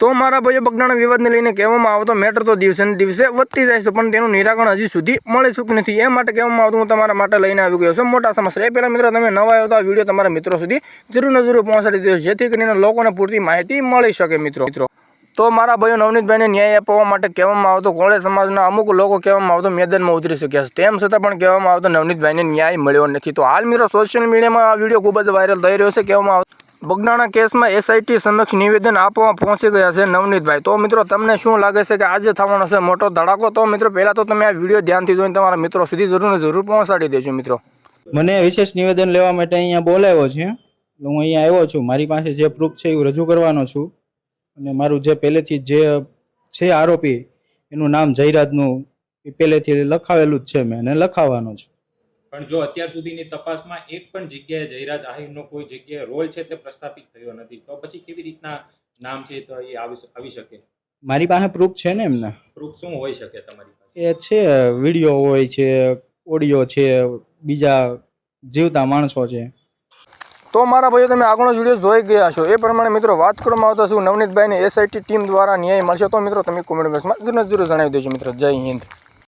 તો મારા ભાઈઓ બગડાણા વિવાદને લઈને કહેવામાં આવતો મેટર તો દિવસે દિવસે વધતી જાય છે, પણ તેનું નિરાકરણ હજી સુધી મળી ચૂક્યું નથી. એ માટે કહેવામાં આવતું, હું તમારા માટે લઈને આવી ગયો છું. મોટા સમસ્યા. એ પહેલાં મિત્રો, તમે નવા આવ્યો તો આ વીડિયો તમારા મિત્રો સુધી જરૂર જરૂર પહોંચાડી દેજો, જેથી કરીને લોકોને પૂરતી માહિતી મળી શકે, મિત્રો. મિત્રો તો મારા ભાઈઓ નવનીતભાઈને ન્યાય અપાવવા માટે કહેવામાં આવતો, કોળે સમાજના અમુક લોકો કહેવામાં આવતો, મેદાનમાં ઉતરી શક્યા છે. તેમ છતાં પણ કહેવામાં આવતો, નવનીતભાઈને ન્યાય મળ્યો નથી. તો હાલ, મિત્રો સોશિયલ મીડિયામાં આ વીડિયો ખૂબ જ વાયરલ થઈ રહ્યો છે, કહેવામાં આવતો બગડાણા કેસમાં એસઆઈટી સમક્ષ નિવેદન આપવા પહોંચી ગયા છે નવનીતભાઈ. તો મિત્રો, તમને શું લાગે છે કે આજે થવાનો છે મોટો ધડાકો? તો મિત્રો, પહેલાં તો તમે આ વીડિયો ધ્યાનથી જોઈને તમારા મિત્રો સુધી જરૂર જરૂર પહોંચાડી દેજો મિત્રો. મને વિશેષ નિવેદન લેવા માટે અહીંયા બોલાવ્યો છે. હું અહીંયા આવ્યો છું. મારી પાસે જે પ્રૂફ છે એ રજૂ કરવાનો છું. અને મારું જે પહેલેથી જે છે આરોપી, એનું નામ જયરાજનું એ પહેલેથી લખાવેલું જ છે. મેં અને લખાવવાનો છું. પણ જો અત્યાર સુધીની તપાસમાં એક પણ જગ્યાએ જયરાજ આહિરનો કોઈ જગ્યાએ રોલ છે તે પ્રસ્થાપિત થયો નથી તો પછી કેવી રીતના નામ છે તો એ આવી આવી શકે? મારી પાસે પ્રૂફ છે ને એમના? પ્રૂફ શું હોઈ શકે તમારી પાસે? એ છે વીડિયો હોય છે ઓડિયો છે બીજા જીવતા માણસો છે. તો મારા ભાઈઓ તમે આગળનો વીડિયો જોઈ ગયા છો. એ પ્રમાણે મિત્રો વાત કરવામાં આવતા શું? નવનીતભાઈને એસઆઈટી ટીમ દ્વારા ન્યાય મળશે. તો મિત્રો તમે કોમેન્ટ બોક્સમાં જરૂર જરૂર જણાવી દેજો મિત્રો. જય હિન્દ.